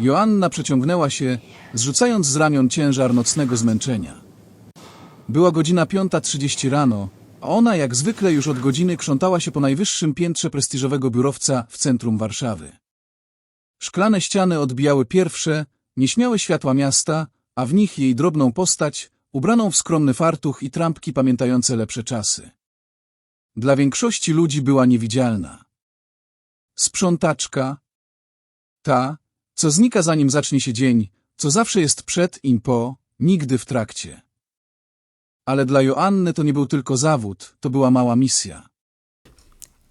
Joanna przeciągnęła się, zrzucając z ramion ciężar nocnego zmęczenia. Była godzina 5.30 rano, a ona jak zwykle już od godziny krzątała się po najwyższym piętrze prestiżowego biurowca w centrum Warszawy. Szklane ściany odbijały pierwsze, nieśmiałe światła miasta, a w nich jej drobną postać, ubraną w skromny fartuch i trampki pamiętające lepsze czasy. Dla większości ludzi była niewidzialna. Sprzątaczka, ta, co znika zanim zacznie się dzień, co zawsze jest przed i po, nigdy w trakcie. Ale dla Joanny to nie był tylko zawód, to była mała misja.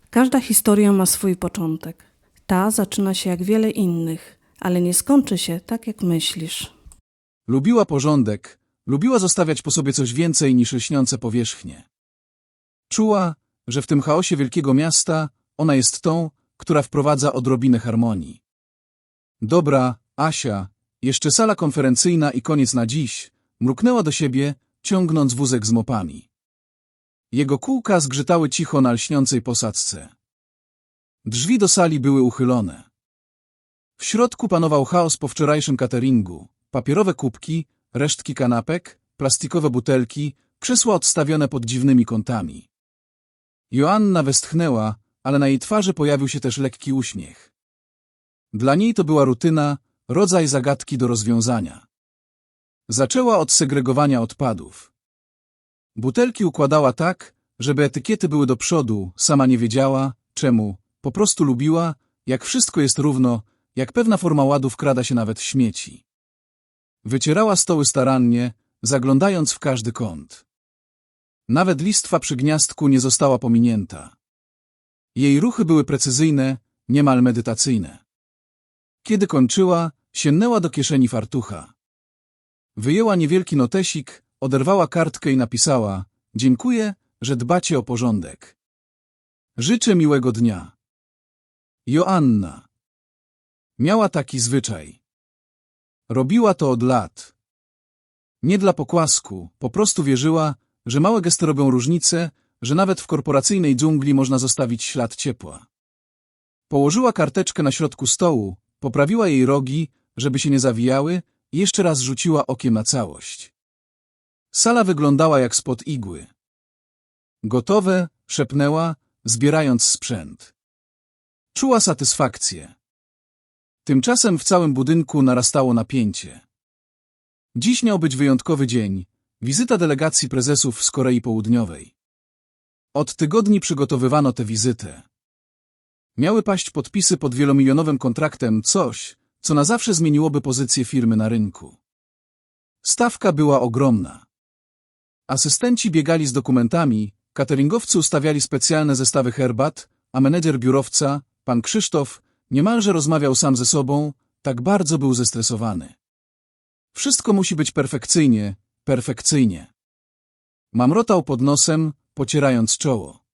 Każda historia ma swój początek. Ta zaczyna się jak wiele innych, ale nie skończy się tak, jak myślisz. Lubiła porządek, lubiła zostawiać po sobie coś więcej niż lśniące powierzchnie. Czuła, że w tym chaosie wielkiego miasta ona jest tą, która wprowadza odrobinę harmonii. Dobra, Asia, jeszcze sala konferencyjna i koniec na dziś, mruknęła do siebie, ciągnąc wózek z mopami. Jego kółka zgrzytały cicho na lśniącej posadzce. Drzwi do sali były uchylone. W środku panował chaos po wczorajszym cateringu. Papierowe kubki, resztki kanapek, plastikowe butelki, krzesła odstawione pod dziwnymi kątami. Joanna westchnęła, ale na jej twarzy pojawił się też lekki uśmiech. Dla niej to była rutyna, rodzaj zagadki do rozwiązania. Zaczęła od segregowania odpadów. Butelki układała tak, żeby etykiety były do przodu, sama nie wiedziała, czemu, po prostu lubiła, jak wszystko jest równo, jak pewna forma ładu wkrada się nawet w śmieci. Wycierała stoły starannie, zaglądając w każdy kąt. Nawet listwa przy gniazdku nie została pominięta. Jej ruchy były precyzyjne, niemal medytacyjne. Kiedy kończyła, sięgnęła do kieszeni fartucha. Wyjęła niewielki notesik, oderwała kartkę i napisała Dziękuję, że dbacie o porządek. Życzę miłego dnia. Joanna. Miała taki zwyczaj. Robiła to od lat. Nie dla pokłasku, po prostu wierzyła, że małe gesty robią różnicę, że nawet w korporacyjnej dżungli można zostawić ślad ciepła. Położyła karteczkę na środku stołu, poprawiła jej rogi, żeby się nie zawijały i jeszcze raz rzuciła okiem na całość. Sala wyglądała jak spod igły. Gotowe, szepnęła, zbierając sprzęt. Czuła satysfakcję. Tymczasem w całym budynku narastało napięcie. Dziś miał być wyjątkowy dzień, wizyta delegacji prezesów z Korei Południowej. Od tygodni przygotowywano tę wizytę. Miały paść podpisy pod wielomilionowym kontraktem, coś, co na zawsze zmieniłoby pozycję firmy na rynku. Stawka była ogromna. Asystenci biegali z dokumentami, cateringowcy ustawiali specjalne zestawy herbat, a menedżer biurowca, pan Krzysztof, niemalże rozmawiał sam ze sobą, tak bardzo był zestresowany. Wszystko musi być perfekcyjnie, perfekcyjnie. Mamrotał pod nosem, pocierając czoło.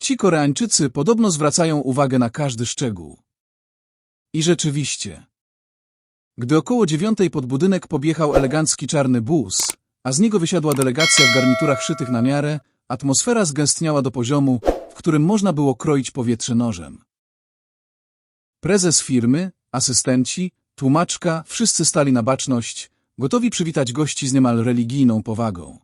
Ci Koreańczycy podobno zwracają uwagę na każdy szczegół. I rzeczywiście. Gdy około dziewiątej pod budynek podjechał elegancki czarny bus, a z niego wysiadła delegacja w garniturach szytych na miarę, atmosfera zgęstniała do poziomu, w którym można było kroić powietrze nożem. Prezes firmy, asystenci, tłumaczka, wszyscy stali na baczność, gotowi przywitać gości z niemal religijną powagą.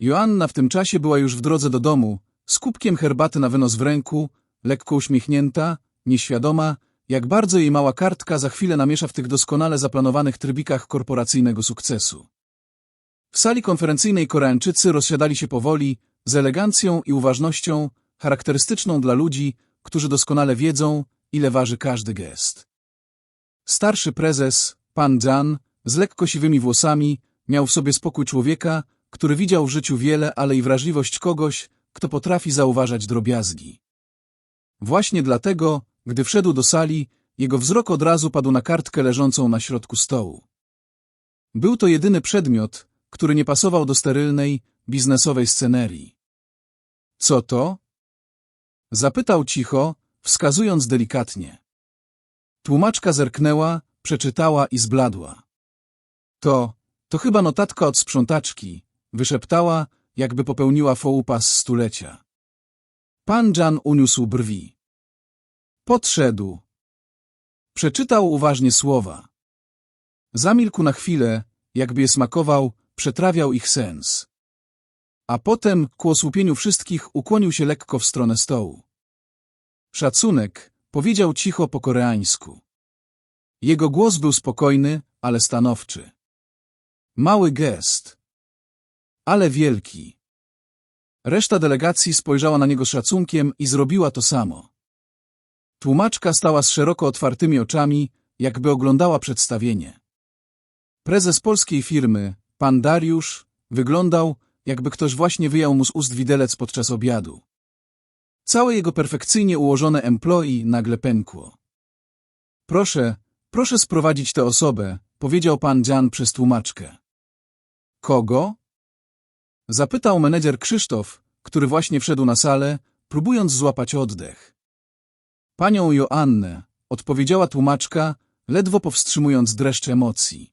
Joanna w tym czasie była już w drodze do domu, z kubkiem herbaty na wynos w ręku, lekko uśmiechnięta, nieświadoma, jak bardzo jej mała kartka za chwilę namiesza w tych doskonale zaplanowanych trybikach korporacyjnego sukcesu. W sali konferencyjnej Koreańczycy rozsiadali się powoli, z elegancją i uważnością, charakterystyczną dla ludzi, którzy doskonale wiedzą, ile waży każdy gest. Starszy prezes, pan Jan, z lekko siwymi włosami, miał w sobie spokój człowieka, który widział w życiu wiele, ale i wrażliwość kogoś, kto potrafi zauważać drobiazgi. Właśnie dlatego, gdy wszedł do sali, jego wzrok od razu padł na kartkę leżącą na środku stołu. Był to jedyny przedmiot, który nie pasował do sterylnej, biznesowej scenerii. Co to? Zapytał cicho, wskazując delikatnie. Tłumaczka zerknęła, przeczytała i zbladła. To, to chyba notatka od sprzątaczki, wyszeptała, jakby popełniła z stulecia. Pan Jan uniósł brwi. Podszedł. Przeczytał uważnie słowa. Zamilkł na chwilę, jakby je smakował, przetrawiał ich sens. A potem, ku osłupieniu wszystkich, ukłonił się lekko w stronę stołu. Szacunek, powiedział cicho po koreańsku. Jego głos był spokojny, ale stanowczy. Mały gest. Ale wielki. Reszta delegacji spojrzała na niego z szacunkiem i zrobiła to samo. Tłumaczka stała z szeroko otwartymi oczami, jakby oglądała przedstawienie. Prezes polskiej firmy, pan Dariusz, wyglądał, jakby ktoś właśnie wyjął mu z ust widelec podczas obiadu. Całe jego perfekcyjnie ułożone employee nagle pękło. Proszę, proszę sprowadzić tę osobę, powiedział pan Jan przez tłumaczkę. Kogo? Zapytał menedżer Krzysztof, który właśnie wszedł na salę, próbując złapać oddech. Panią Joannę, odpowiedziała tłumaczka, ledwo powstrzymując dreszcz emocji.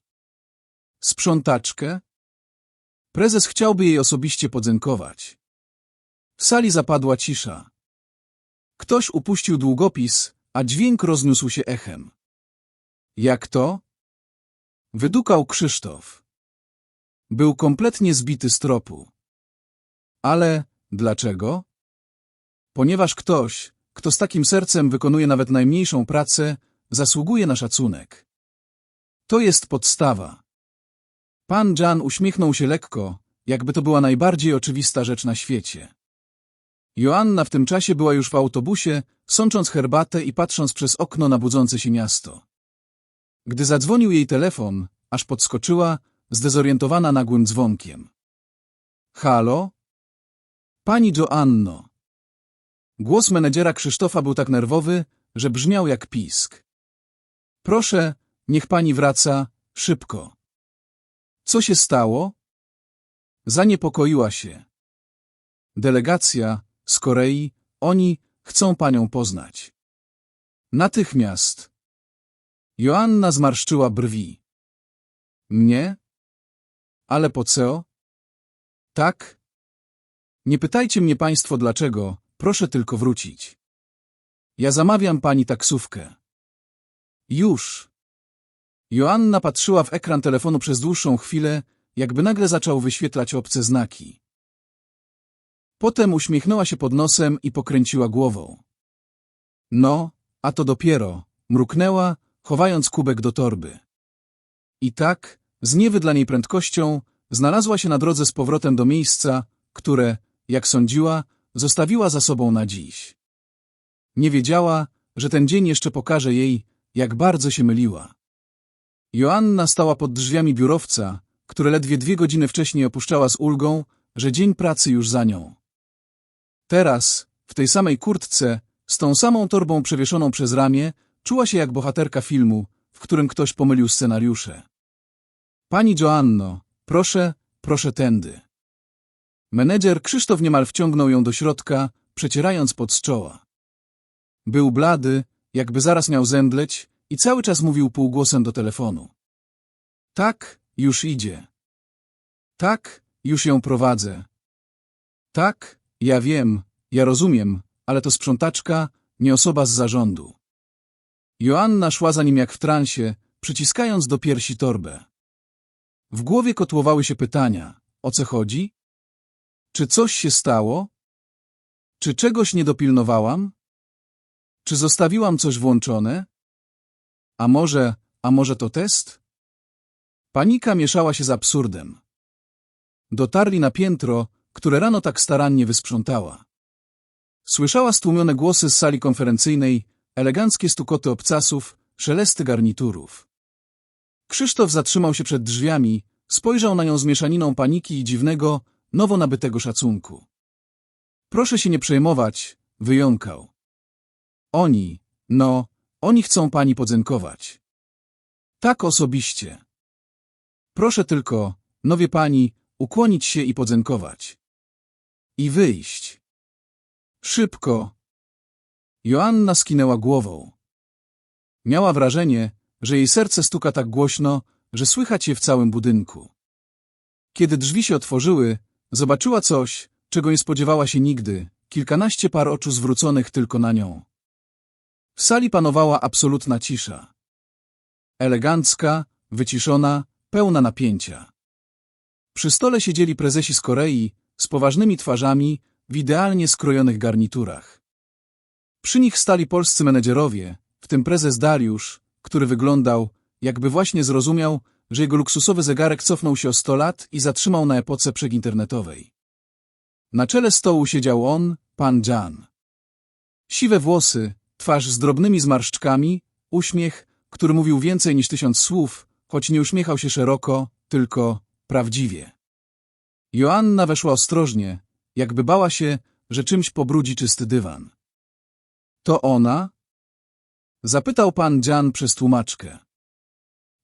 Sprzątaczkę? Prezes chciałby jej osobiście podziękować. W sali zapadła cisza. Ktoś upuścił długopis, a dźwięk rozniósł się echem. Jak to? Wydukał Krzysztof. Był kompletnie zbity z tropu. Ale dlaczego? Ponieważ ktoś, kto z takim sercem wykonuje nawet najmniejszą pracę, zasługuje na szacunek. To jest podstawa. Pan Jan uśmiechnął się lekko, jakby to była najbardziej oczywista rzecz na świecie. Joanna w tym czasie była już w autobusie, sącząc herbatę i patrząc przez okno na budzące się miasto. Gdy zadzwonił jej telefon, aż podskoczyła, zdezorientowana nagłym dzwonkiem. Halo? Pani Joanno. Głos menedżera Krzysztofa był tak nerwowy, że brzmiał jak pisk. Proszę, niech pani wraca, szybko. Co się stało? Zaniepokoiła się. Delegacja z Korei, oni chcą panią poznać. Natychmiast. Joanna zmarszczyła brwi. Mnie? Ale po co? Tak? Nie pytajcie mnie państwo dlaczego, proszę tylko wrócić. Ja zamawiam pani taksówkę. Już. Joanna patrzyła w ekran telefonu przez dłuższą chwilę, jakby nagle zaczął wyświetlać obce znaki. Potem uśmiechnęła się pod nosem i pokręciła głową. No, a to dopiero, mruknęła, chowając kubek do torby. I tak, z niewydlanej prędkością, znalazła się na drodze z powrotem do miejsca, które, jak sądziła, zostawiła za sobą na dziś. Nie wiedziała, że ten dzień jeszcze pokaże jej, jak bardzo się myliła. Joanna stała pod drzwiami biurowca, które ledwie dwie godziny wcześniej opuszczała z ulgą, że dzień pracy już za nią. Teraz, w tej samej kurtce, z tą samą torbą przewieszoną przez ramię, czuła się jak bohaterka filmu, w którym ktoś pomylił scenariusze. Pani Joanno, proszę, proszę tędy. Menedżer Krzysztof niemal wciągnął ją do środka, przecierając pod z czoła. Był blady, jakby zaraz miał zemdleć i cały czas mówił półgłosem do telefonu. Tak, już idzie. Tak, już ją prowadzę. Tak, ja wiem, ja rozumiem, ale to sprzątaczka, nie osoba z zarządu. Joanna szła za nim jak w transie, przyciskając do piersi torbę. W głowie kotłowały się pytania. O co chodzi? Czy coś się stało? Czy czegoś nie dopilnowałam? Czy zostawiłam coś włączone? A może, a może to test? Panika mieszała się z absurdem. Dotarli na piętro, które rano tak starannie wysprzątała. Słyszała stłumione głosy z sali konferencyjnej, eleganckie stukoty obcasów, szelesty garniturów. Krzysztof zatrzymał się przed drzwiami, spojrzał na nią z mieszaniną paniki i dziwnego, nowo nabytego szacunku. Proszę się nie przejmować, wyjąkał. Oni, no, oni chcą pani podziękować. Tak osobiście. Proszę tylko, no wie pani, ukłonić się i podziękować. I wyjść. Szybko. Joanna skinęła głową. Miała wrażenie, że jej serce stuka tak głośno, że słychać je w całym budynku. Kiedy drzwi się otworzyły, zobaczyła coś, czego nie spodziewała się nigdy, kilkanaście par oczu zwróconych tylko na nią. W sali panowała absolutna cisza. elegancka, wyciszona, pełna napięcia. Przy stole siedzieli prezesi z Korei z poważnymi twarzami w idealnie skrojonych garniturach. Przy nich stali polscy menedżerowie, w tym prezes Dariusz, który wyglądał, jakby właśnie zrozumiał, że jego luksusowy zegarek cofnął się o 100 lat i zatrzymał na epoce przedinternetowej. Na czele stołu siedział on, pan Jan. Siwe włosy, twarz z drobnymi zmarszczkami, uśmiech, który mówił więcej niż tysiąc słów, choć nie uśmiechał się szeroko, tylko prawdziwie. Joanna weszła ostrożnie, jakby bała się, że czymś pobrudzi czysty dywan. To ona? Zapytał pan Jan przez tłumaczkę.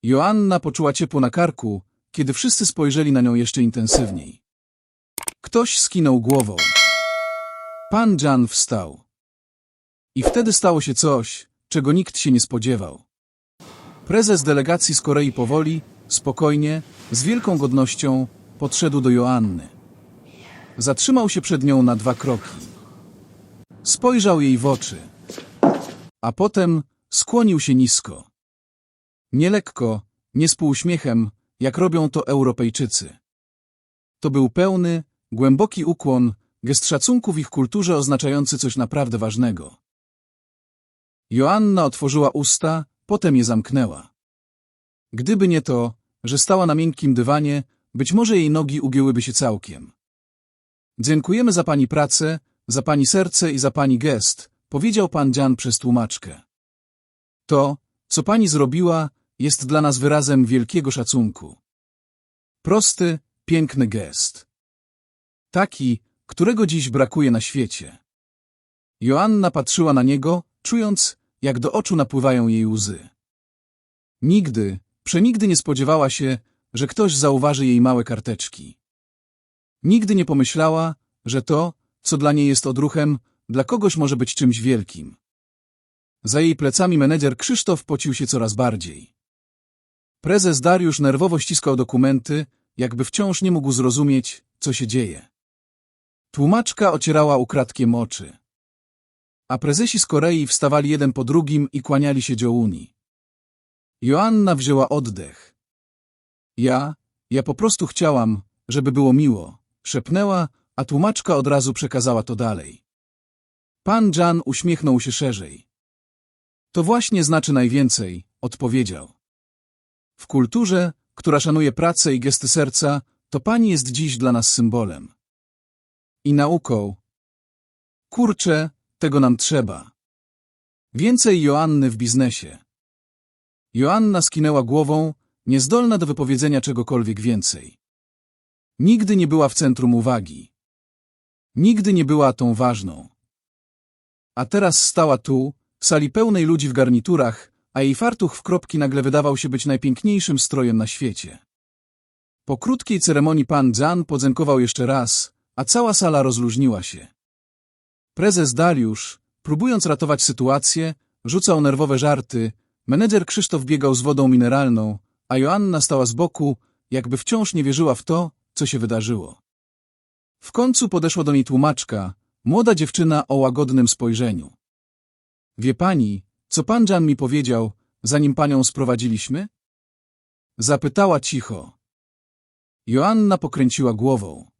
Joanna poczuła ciepło na karku, kiedy wszyscy spojrzeli na nią jeszcze intensywniej. Ktoś skinął głową. Pan Jan wstał. I wtedy stało się coś, czego nikt się nie spodziewał. Prezes delegacji z Korei powoli, spokojnie, z wielką godnością podszedł do Joanny. Zatrzymał się przed nią na dwa kroki. Spojrzał jej w oczy, a potem skłonił się nisko. Nie lekko, nie z półuśmiechem, jak robią to Europejczycy. To był pełny, głęboki ukłon, gest szacunku w ich kulturze oznaczający coś naprawdę ważnego. Joanna otworzyła usta, potem je zamknęła. Gdyby nie to, że stała na miękkim dywanie, być może jej nogi ugięłyby się całkiem. Dziękujemy za pani pracę, za pani serce i za pani gest, powiedział pan Dzian przez tłumaczkę. To, co pani zrobiła, jest dla nas wyrazem wielkiego szacunku. Prosty, piękny gest. Taki, którego dziś brakuje na świecie. Joanna patrzyła na niego, czując, jak do oczu napływają jej łzy. Nigdy, przenigdy nie spodziewała się, że ktoś zauważy jej małe karteczki. Nigdy nie pomyślała, że to, co dla niej jest odruchem, dla kogoś może być czymś wielkim. Za jej plecami menedżer Krzysztof pocił się coraz bardziej. Prezes Dariusz nerwowo ściskał dokumenty, jakby wciąż nie mógł zrozumieć, co się dzieje. Tłumaczka ocierała ukradkiem oczy. A prezesi z Korei wstawali jeden po drugim i kłaniali się Dziołuni. Joanna wzięła oddech. Ja, ja po prostu chciałam, żeby było miło, szepnęła, a tłumaczka od razu przekazała to dalej. Pan Jan uśmiechnął się szerzej. To właśnie znaczy najwięcej, odpowiedział. W kulturze, która szanuje pracę i gesty serca, to pani jest dziś dla nas symbolem. I nauką. Kurczę, tego nam trzeba. Więcej Joanny w biznesie. Joanna skinęła głową, niezdolna do wypowiedzenia czegokolwiek więcej. Nigdy nie była w centrum uwagi. Nigdy nie była tą ważną. A teraz stała tu, w sali pełnej ludzi w garniturach, a jej fartuch w kropki nagle wydawał się być najpiękniejszym strojem na świecie. Po krótkiej ceremonii pan Jan podziękował jeszcze raz, a cała sala rozluźniła się. Prezes Dariusz, próbując ratować sytuację, rzucał nerwowe żarty, menedżer Krzysztof biegał z wodą mineralną, a Joanna stała z boku, jakby wciąż nie wierzyła w to, co się wydarzyło. W końcu podeszła do niej tłumaczka, młoda dziewczyna o łagodnym spojrzeniu. Wie pani, co pan Jan mi powiedział, zanim panią sprowadziliśmy? Zapytała cicho. Joanna pokręciła głową.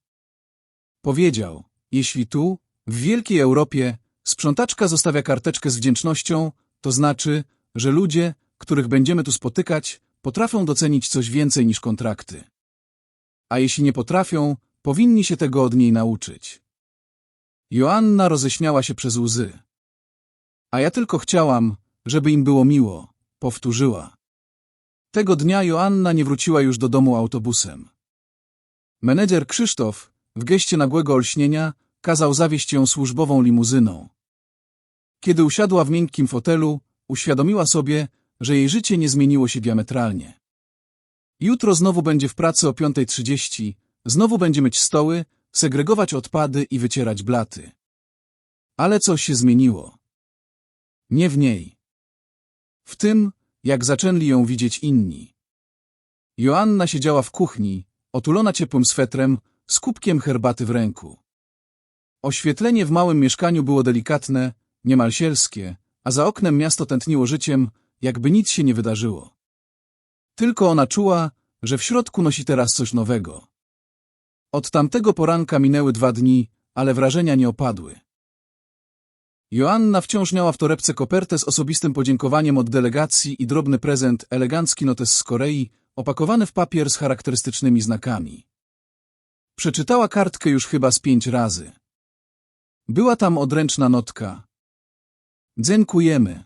Powiedział, jeśli tu, w wielkiej Europie, sprzątaczka zostawia karteczkę z wdzięcznością, to znaczy, że ludzie, których będziemy tu spotykać, potrafią docenić coś więcej niż kontrakty. A jeśli nie potrafią, powinni się tego od niej nauczyć. Joanna roześmiała się przez łzy. A ja tylko chciałam, żeby im było miło, powtórzyła. Tego dnia Joanna nie wróciła już do domu autobusem. Menedżer Krzysztof, w geście nagłego olśnienia, kazał zawieźć ją służbową limuzyną. Kiedy usiadła w miękkim fotelu, uświadomiła sobie, że jej życie nie zmieniło się diametralnie. Jutro znowu będzie w pracy o 5.30, znowu będzie myć stoły, segregować odpady i wycierać blaty. Ale coś się zmieniło. Nie w niej. W tym, jak zaczęli ją widzieć inni. Joanna siedziała w kuchni, otulona ciepłym swetrem, z kubkiem herbaty w ręku. Oświetlenie w małym mieszkaniu było delikatne, niemal sielskie, a za oknem miasto tętniło życiem, jakby nic się nie wydarzyło. Tylko ona czuła, że w środku nosi teraz coś nowego. Od tamtego poranka minęły dwa dni, ale wrażenia nie opadły. Joanna wciąż miała w torebce kopertę z osobistym podziękowaniem od delegacji i drobny prezent, elegancki notes z Korei, opakowany w papier z charakterystycznymi znakami. Przeczytała kartkę już chyba z pięć razy. Była tam odręczna notka. Dziękujemy.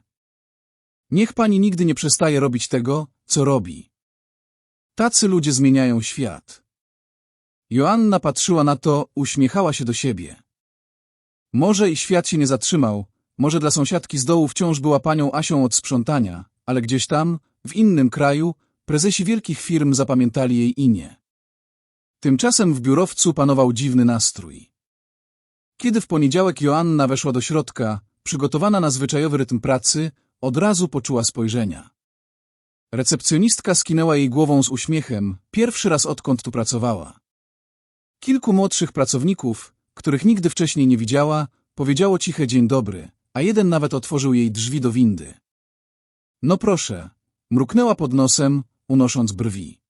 Niech pani nigdy nie przestaje robić tego, co robi. Tacy ludzie zmieniają świat. Joanna patrzyła na to, uśmiechała się do siebie. Może i świat się nie zatrzymał, może dla sąsiadki z dołu wciąż była panią Asią od sprzątania, ale gdzieś tam, w innym kraju, prezesi wielkich firm zapamiętali jej imię. Tymczasem w biurowcu panował dziwny nastrój. Kiedy w poniedziałek Joanna weszła do środka, przygotowana na zwyczajowy rytm pracy, od razu poczuła spojrzenia. Recepcjonistka skinęła jej głową z uśmiechem, pierwszy raz odkąd tu pracowała. Kilku młodszych pracowników, których nigdy wcześniej nie widziała, powiedziało ciche dzień dobry, a jeden nawet otworzył jej drzwi do windy. No proszę, mruknęła pod nosem, unosząc brwi.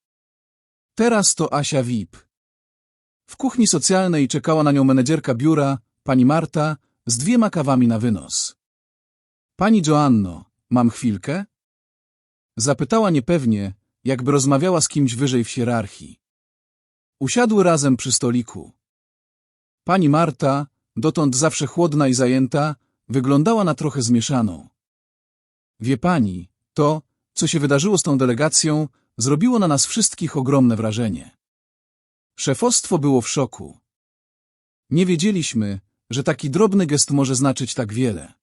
Teraz to Asia VIP. W kuchni socjalnej czekała na nią menedżerka biura, pani Marta, z dwiema kawami na wynos. Pani Joanno, mam chwilkę? Zapytała niepewnie, jakby rozmawiała z kimś wyżej w hierarchii. Usiadły razem przy stoliku. Pani Marta, dotąd zawsze chłodna i zajęta, wyglądała na trochę zmieszaną. Wie pani, to, co się wydarzyło z tą delegacją, zrobiło na nas wszystkich ogromne wrażenie. Szefostwo było w szoku. Nie wiedzieliśmy, że taki drobny gest może znaczyć tak wiele.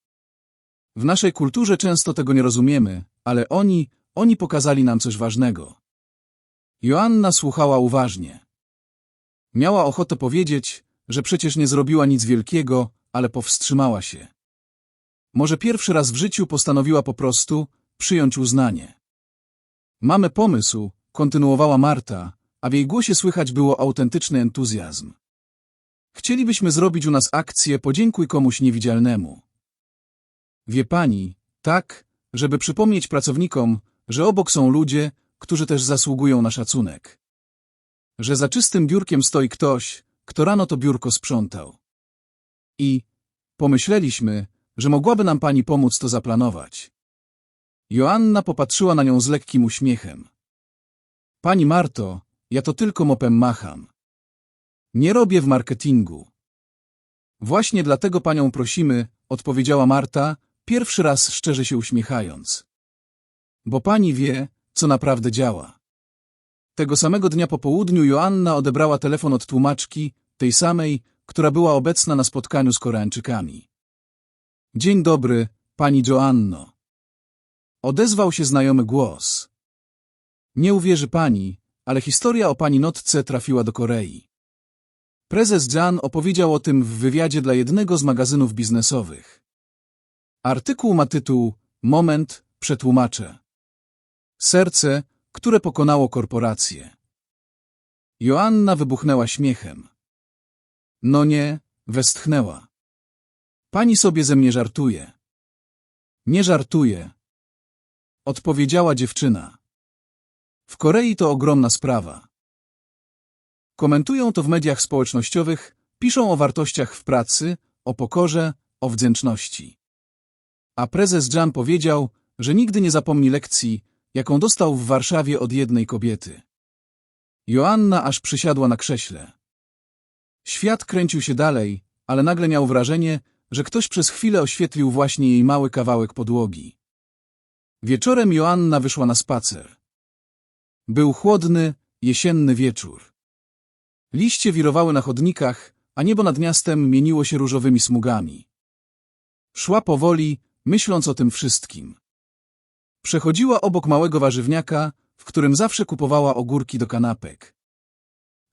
W naszej kulturze często tego nie rozumiemy, ale oni, oni pokazali nam coś ważnego. Joanna słuchała uważnie. Miała ochotę powiedzieć, że przecież nie zrobiła nic wielkiego, ale powstrzymała się. Może pierwszy raz w życiu postanowiła po prostu przyjąć uznanie. Mamy pomysł, kontynuowała Marta, a w jej głosie słychać było autentyczny entuzjazm. Chcielibyśmy zrobić u nas akcję Podziękuj komuś niewidzialnemu. Wie pani, tak, żeby przypomnieć pracownikom, że obok są ludzie, którzy też zasługują na szacunek. Że za czystym biurkiem stoi ktoś, kto rano to biurko sprzątał. I pomyśleliśmy, że mogłaby nam pani pomóc to zaplanować. Joanna popatrzyła na nią z lekkim uśmiechem. Pani Marto, ja to tylko mopem macham. Nie robię w marketingu. Właśnie dlatego panią prosimy, odpowiedziała Marta, pierwszy raz szczerze się uśmiechając. Bo pani wie, co naprawdę działa. Tego samego dnia po południu Joanna odebrała telefon od tłumaczki, tej samej, która była obecna na spotkaniu z Koreańczykami. Dzień dobry, pani Joanno. Odezwał się znajomy głos. Nie uwierzy pani, ale historia o pani Notce trafiła do Korei. Prezes Jan opowiedział o tym w wywiadzie dla jednego z magazynów biznesowych. Artykuł ma tytuł Moment, przetłumaczę. Serce, które pokonało korporację. Joanna wybuchnęła śmiechem. No nie, westchnęła. Pani sobie ze mnie żartuje. Nie żartuje. Odpowiedziała dziewczyna. W Korei to ogromna sprawa. Komentują to w mediach społecznościowych, piszą o wartościach w pracy, o pokorze, o wdzięczności. A prezes Jan powiedział, że nigdy nie zapomni lekcji, jaką dostał w Warszawie od jednej kobiety. Joanna aż przysiadła na krześle. Świat kręcił się dalej, ale nagle miał wrażenie, że ktoś przez chwilę oświetlił właśnie jej mały kawałek podłogi. Wieczorem Joanna wyszła na spacer. Był chłodny, jesienny wieczór. Liście wirowały na chodnikach, a niebo nad miastem mieniło się różowymi smugami. Szła powoli, myśląc o tym wszystkim. Przechodziła obok małego warzywniaka, w którym zawsze kupowała ogórki do kanapek.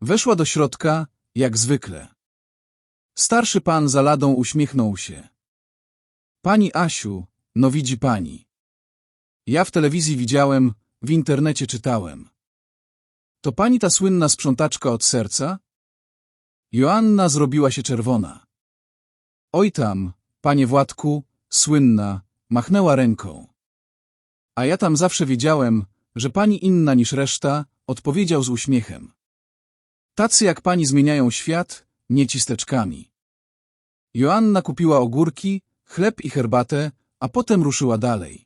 Weszła do środka, jak zwykle. Starszy pan za ladą uśmiechnął się. Pani Asiu, no widzi pani. Ja w telewizji widziałem, w internecie czytałem. To pani ta słynna sprzątaczka od serca? Joanna zrobiła się czerwona. Oj tam, panie Władku, słynna, machnęła ręką. A ja tam zawsze wiedziałem, że pani inna niż reszta, odpowiedział z uśmiechem. Tacy jak pani zmieniają świat, nie cisteczkami. Joanna kupiła ogórki, chleb i herbatę, a potem ruszyła dalej.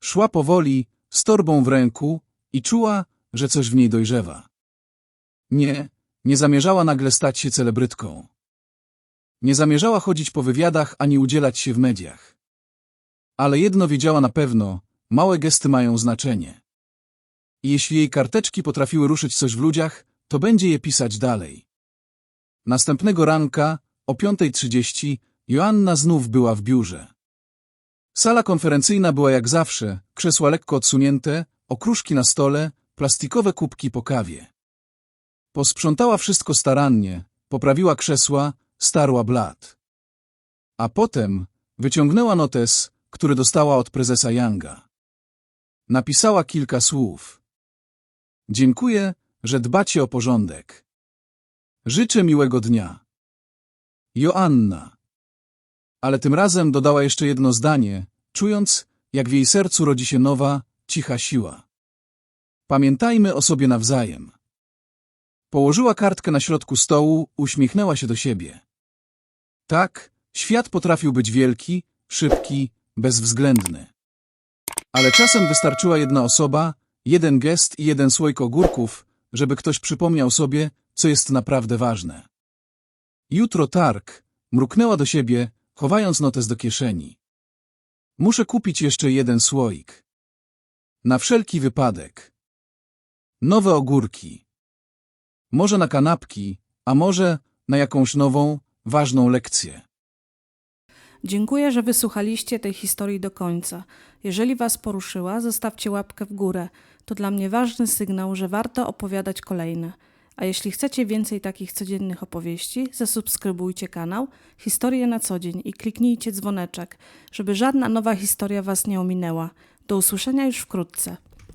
Szła powoli, z torbą w ręku i czuła, że coś w niej dojrzewa. Nie, nie zamierzała nagle stać się celebrytką. Nie zamierzała chodzić po wywiadach ani udzielać się w mediach. Ale jedno wiedziała na pewno, małe gesty mają znaczenie. Jeśli jej karteczki potrafiły ruszyć coś w ludziach, to będzie je pisać dalej. Następnego ranka, o 5.30, Joanna znów była w biurze. Sala konferencyjna była jak zawsze, krzesła lekko odsunięte, okruszki na stole, plastikowe kubki po kawie. Posprzątała wszystko starannie, poprawiła krzesła, starła blat. A potem wyciągnęła notes, który dostała od prezesa Younga. Napisała kilka słów. Dziękuję, że dbacie o porządek. Życzę miłego dnia. Joanna. Ale tym razem dodała jeszcze jedno zdanie, czując, jak w jej sercu rodzi się nowa, cicha siła. Pamiętajmy o sobie nawzajem. Położyła kartkę na środku stołu, uśmiechnęła się do siebie. Tak, świat potrafił być wielki, szybki, bezwzględny. Ale czasem wystarczyła jedna osoba, jeden gest i jeden słoik ogórków, żeby ktoś przypomniał sobie, co jest naprawdę ważne. Jutro targ, mruknęła do siebie, chowając notes do kieszeni. Muszę kupić jeszcze jeden słoik. Na wszelki wypadek. Nowe ogórki. Może na kanapki, a może na jakąś nową, ważną lekcję. Dziękuję, że wysłuchaliście tej historii do końca. Jeżeli Was poruszyła, zostawcie łapkę w górę. To dla mnie ważny sygnał, że warto opowiadać kolejne. A jeśli chcecie więcej takich codziennych opowieści, zasubskrybujcie kanał Historie na co dzień i kliknijcie dzwoneczek, żeby żadna nowa historia Was nie ominęła. Do usłyszenia już wkrótce.